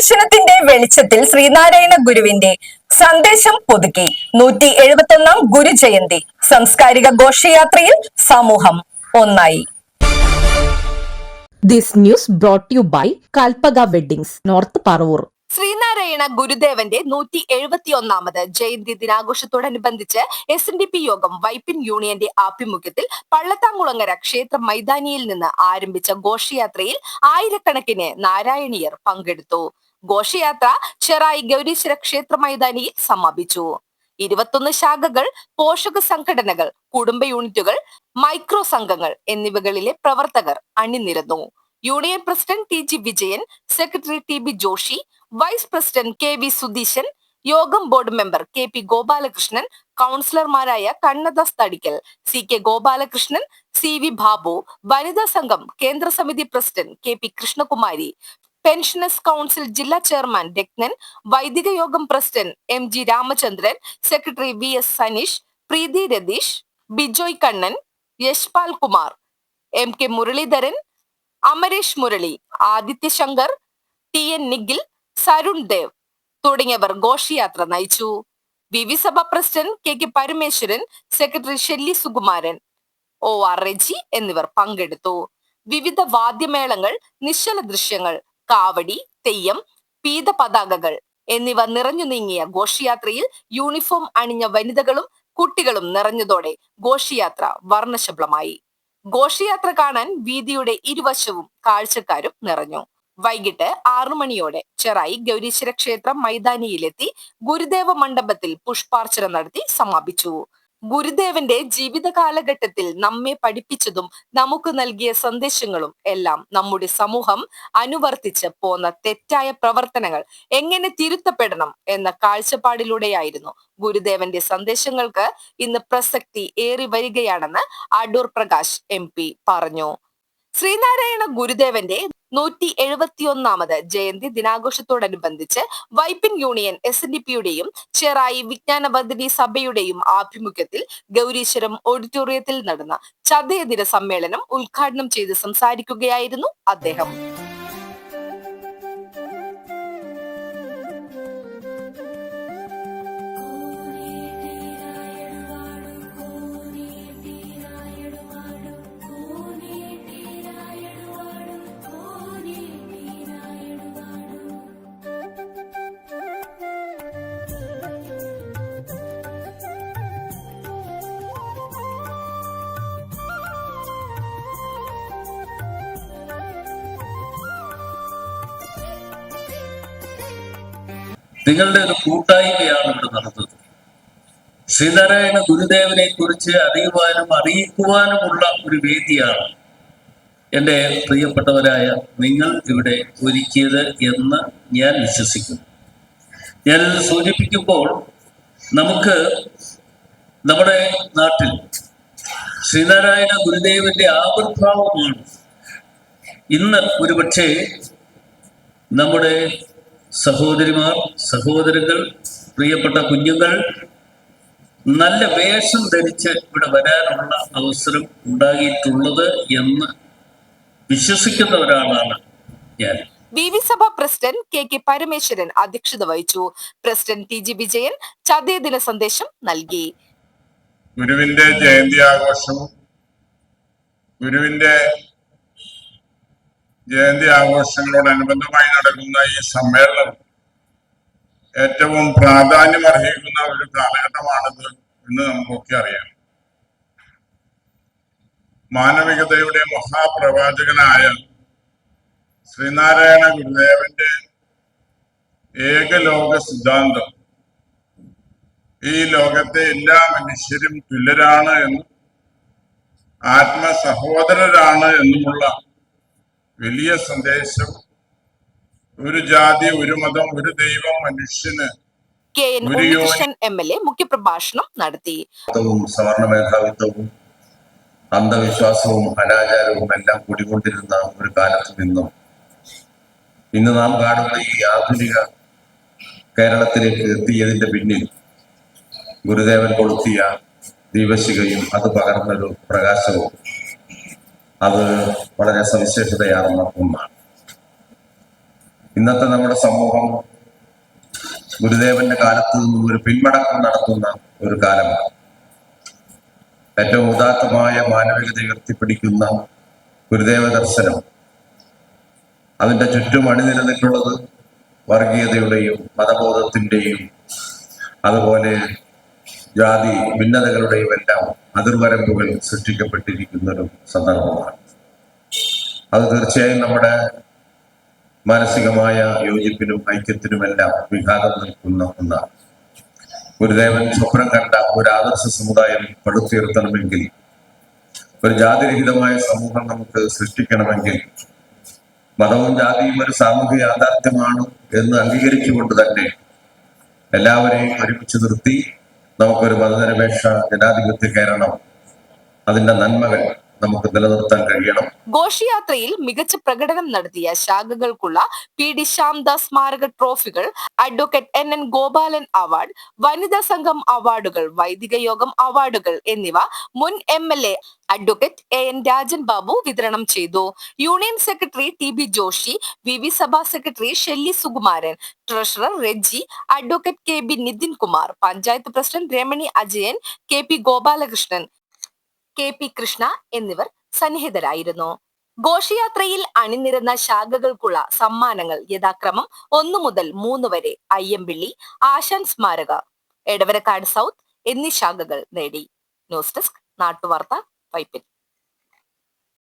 ദർശനത്തിന്റെ വെളിച്ചത്തിൽ ശ്രീനാരായണ ഗുരുവിന്റെ സന്ദേശം പുതുക്കി. നൂറ്റി എഴുപത്തി ഒന്നാം ഗുരുജയന്തി സാംസ്കാരിക ഘോഷയാത്രയിൽ സമൂഹം ഒന്നായി. This news brought to you by Kalpaga Weddings, North Parur. Sreenarayana ഗുരുദേവന്റെ നൂറ്റി എഴുപത്തി ഒന്നാമത് ജയന്തി ദിനാഘോഷത്തോടനുബന്ധിച്ച് എസ് എൻ ഡി പി യോഗം വൈപ്പിൻ യൂണിയന്റെ ആഭിമുഖ്യത്തിൽ പള്ളത്താങ്കുളങ്ങര ക്ഷേത്ര മൈതാനിയിൽ നിന്ന് ആരംഭിച്ച ഘോഷയാത്രയിൽ ആയിരക്കണക്കിന് നാരായണീയർ പങ്കെടുത്തു. ഘോഷയാത്ര ചെറായി ഗൗരീശ്വര ക്ഷേത്ര മൈതാനിയിൽ സമാപിച്ചു. ഇരുപത്തൊന്ന് ശാഖകൾ പോഷക സംഘടനകൾ കുടുംബ യൂണിറ്റുകൾ മൈക്രോ സംഘങ്ങൾ എന്നിവകളിലെ പ്രവർത്തകർ അണിനിരന്നു. Union president T G Vijayan secretary T B Joshi vice president K V Sudheesan യോഗം board member K P Gopalakrishnan കൗൺസിലർമാരായ Kannadas Thadikkal C K Gopalakrishnan C V Babu വനിതാ സംഘം കേന്ദ്ര സമിതി president K P Krishnakumari pensioners council ജില്ലാ chairman Rathnan വൈദിക യോഗം president M G Ramachandran secretary V S Saneesh Preethi Ratheesh Bijoy Kannan Yashpal Kumar M K Muraleedharan Amaresh Murali Aditya Shankar T N Nikhil Sarun Dev തുടങ്ങിയവർ ഘോഷയാത്ര നയിച്ചു. V V സഭ president K K Parameswaran secretary Shelly Sukumaran O R Reji എന്നിവർ പങ്കെടുത്തു. വിവിധ വാദ്യമേളങ്ങൾ നിശ്ചല ദൃശ്യങ്ങൾ കാവടി തെയ്യം പീത പതാകകൾ എന്നിവ നിറഞ്ഞു നീങ്ങിയ ഘോഷയാത്രയിൽ യൂണിഫോം അണിഞ്ഞ വനിതകളും കുട്ടികളും നിറഞ്ഞതോടെ ഘോഷയാത്ര വർണശബളമായി. ഘോഷയാത്ര കാണാൻ വീതിയുടെ ഇരുവശവും കാഴ്ചക്കാരും നിറഞ്ഞു. വൈകിട്ട് ആറു മണിയോടെ ചെറായി ഗൗരീശ്വര ക്ഷേത്രം മൈതാനിയിലെത്തി ഗുരുദേവ മണ്ഡപത്തിൽ പുഷ്പാർച്ചന നടത്തി സമാപിച്ചു. ഗുരുദേവന്റെ ജീവിത കാലഘട്ടത്തിൽ നമ്മെ പഠിപ്പിച്ചതും നമുക്ക് നൽകിയ സന്ദേശങ്ങളും എല്ലാം നമ്മുടെ സമൂഹം അനുവർത്തിച്ച് പോന്ന തെറ്റായ പ്രവർത്തനങ്ങൾ എങ്ങനെ തിരുത്തപ്പെടണം എന്ന കാഴ്ചപ്പാടിലൂടെയായിരുന്നു ഗുരുദേവന്റെ സന്ദേശങ്ങൾക്ക് ഇന്ന് പ്രസക്തി ഏറി വരികയാണെന്ന് അടൂർ പ്രകാശ് എം പറഞ്ഞു. ശ്രീനാരായണ ഗുരുദേവന്റെ നൂറ്റി എഴുപത്തിയൊന്നാമത് ജയന്തി ദിനാഘോഷത്തോടനുബന്ധിച്ച് Vypin union S N D പിയുടെയും ചെറായി വിജ്ഞാനബന്ധിനി സഭയുടെയും ആഭിമുഖ്യത്തിൽ ഗൗരീശ്വരം ഓഡിറ്റോറിയത്തിൽ നടന്ന ചതയദിന സമ്മേളനം ഉദ്ഘാടനം ചെയ്ത് സംസാരിക്കുകയായിരുന്നു അദ്ദേഹം. നിങ്ങളുടെ ഒരു കൂട്ടായ്മയാണ് ഇവിടെ നടന്നത്. ശ്രീനാരായണ ഗുരുദേവനെ കുറിച്ച് അറിയുവാനും അറിയിക്കുവാനുമുള്ള ഒരു വേദിയാണ് എന്റെ പ്രിയപ്പെട്ടവരായ നിങ്ങൾ ഇവിടെ ഒരുക്കിയത് എന്ന് ഞാൻ വിശ്വസിക്കുന്നു. ഞാൻ സൂചിപ്പിക്കുമ്പോൾ നമുക്ക് നമ്മുടെ നാട്ടിൽ ശ്രീനാരായണ ഗുരുദേവന്റെ ആവിർഭാവമാണ്. ഇന്ന് ഒരുപക്ഷെ നമ്മുടെ സഹോദരിമാർ സഹോദരങ്ങൾ പ്രിയപ്പെട്ട കുഞ്ഞുങ്ങൾ നല്ല വേഷം ധരിച്ച് ഇവിടെ വരാനുള്ള അവസരം ഉണ്ടാകിയിട്ടുള്ളത് എന്ന് വിശ്വസിക്കുന്ന ഒരാളാണ് ഞാൻ. വി വി സഭ പ്രസിഡന്റ് കെ കെ പരമേശ്വരൻ അധ്യക്ഷത വഹിച്ചു. പ്രസിഡന്റ് ടി ജി വിജയൻ ചതയ ദിന സന്ദേശം നൽകി. ഗുരുവിന്റെ ജയന്തി ആഘോഷവും ഗുരുവിന്റെ ജയന്തി ആഘോഷങ്ങളോടനുബന്ധമായി നടക്കുന്ന ഈ സമ്മേളനം ഏറ്റവും പ്രാധാന്യം അർഹിക്കുന്ന ഒരു കാലഘട്ടമാണിത് എന്ന് നമുക്കൊക്കെ അറിയാം. മാനവികതയുടെ മഹാപ്രവാചകനായ ശ്രീനാരായണ ഗുരുദേവന്റെ ഏകലോക സിദ്ധാന്തം ഈ ലോകത്തെ എല്ലാ മനുഷ്യരും തുല്യരാണ് എന്നും ആത്മസഹോദരരാണ് എന്നുമുള്ള വലിയ സന്ദേശം. ഒരു ജാതി ഒരു മതം ഒരു ദൈവം മനുഷ്യന് K N Unnikrishnan M L A മുഖ്യപ്രഭാഷണം നടത്തി. സവർണ മേധാവിത്വവും അന്ധവിശ്വാസവും അനാചാരവും എല്ലാം കൂടിക്കൊണ്ടിരുന്ന ഒരു കാലത്ത് നിന്നും ഇന്ന് നാം കാണുന്ന ഈ ആധുനിക കേരളത്തിലേക്ക് എത്തിയതിന്റെ പിന്നിൽ ഗുരുദേവൻ കൊളുത്തിയ ദീപശികയും അത് പകർന്നൊരു പ്രകാശവും അത് വളരെ സവിശേഷതയാർന്ന ഒന്നാണ്. ഇന്നത്തെ നമ്മുടെ സമൂഹം ഗുരുദേവന്റെ കാലത്ത് നിന്നും ഒരു പിന്മടക്കം നടത്തുന്ന ഒരു കാലമാണ്. ഏറ്റവും ഉദാത്തമായ മാനവികത ഉയർത്തിപ്പിടിക്കുന്ന ഗുരുദേവ ദർശനം. അതിന്റെ ചുറ്റും അണിനിരന്നിട്ടുള്ളത് വർഗീയതയുടെയും മതബോധത്തിന്റെയും അതുപോലെ ജാതി ഭിന്നതകളുടെയും എല്ലാം അതിർവരമ്പുകൾ സൃഷ്ടിക്കപ്പെട്ടിരിക്കുന്ന ഒരു സന്ദർഭമാണ്. അത് തീർച്ചയായും നമ്മുടെ മാനസികമായ യോജിപ്പിനും ഐക്യത്തിനുമെല്ലാം വിഘാതം നിൽക്കുന്ന ഒന്നാണ്. ഗുരുദേവൻ സ്വപ്നം കണ്ട ഒരു ആദർശ സമുദായം പടുത്തുയർത്തണമെങ്കിൽ ഒരു ജാതിരഹിതമായ സമൂഹം നമുക്ക് സൃഷ്ടിക്കണമെങ്കിൽ മതവും ജാതിയും ഒരു സാമൂഹിക യാഥാർത്ഥ്യമാണ് എന്ന് അംഗീകരിച്ചുകൊണ്ട് തന്നെ എല്ലാവരെയും ഒരുമിച്ച് നിർത്തി നമുക്കൊരു മതനിരപേക്ഷ ജനാധിപത്യ കേരളം അതിന്റെ നന്മകൾ. നമുക്ക് നിലനിർത്താൻ കഴിയണം. ഘോഷയാത്രയിൽ മികച്ച പ്രകടനം നടത്തിയ ശാഖകൾക്കുള്ള പി ഡി ശ്യാംദാസ് സ്മാരക ട്രോഫികൾ advocate N N Gopalan award വനിതാ സംഘം അവാർഡുകൾ വൈദിക യോഗം അവാർഡുകൾ എന്നിവ മുൻ M L A advocate A N Rajan Babu വിതരണം ചെയ്തു. Union secretary T B Joshi V V സഭാ secretary Shelly Sukumaran treasurer Reji advocate K B Nithin Kumar panchayat president Ramani Ajayan K P Gopalakrishnan K P Krishna എന്നിവർ സന്നിഹിതരായിരുന്നു. ഘോഷയാത്രയിൽ അണിനിരന്ന ശാഖകൾക്കുള്ള സമ്മാനങ്ങൾ യഥാക്രമം ഒന്നു മുതൽ മൂന്ന് വരെ അയ്യമ്പിള്ളി ആശാൻ സ്മാരക എടവരക്കാട് സൗത്ത് എന്നീ ശാഖകൾ നേടി. ന്യൂസ് ഡെസ്ക് നാട്ടുവാർത്ത വൈപ്പിൻ.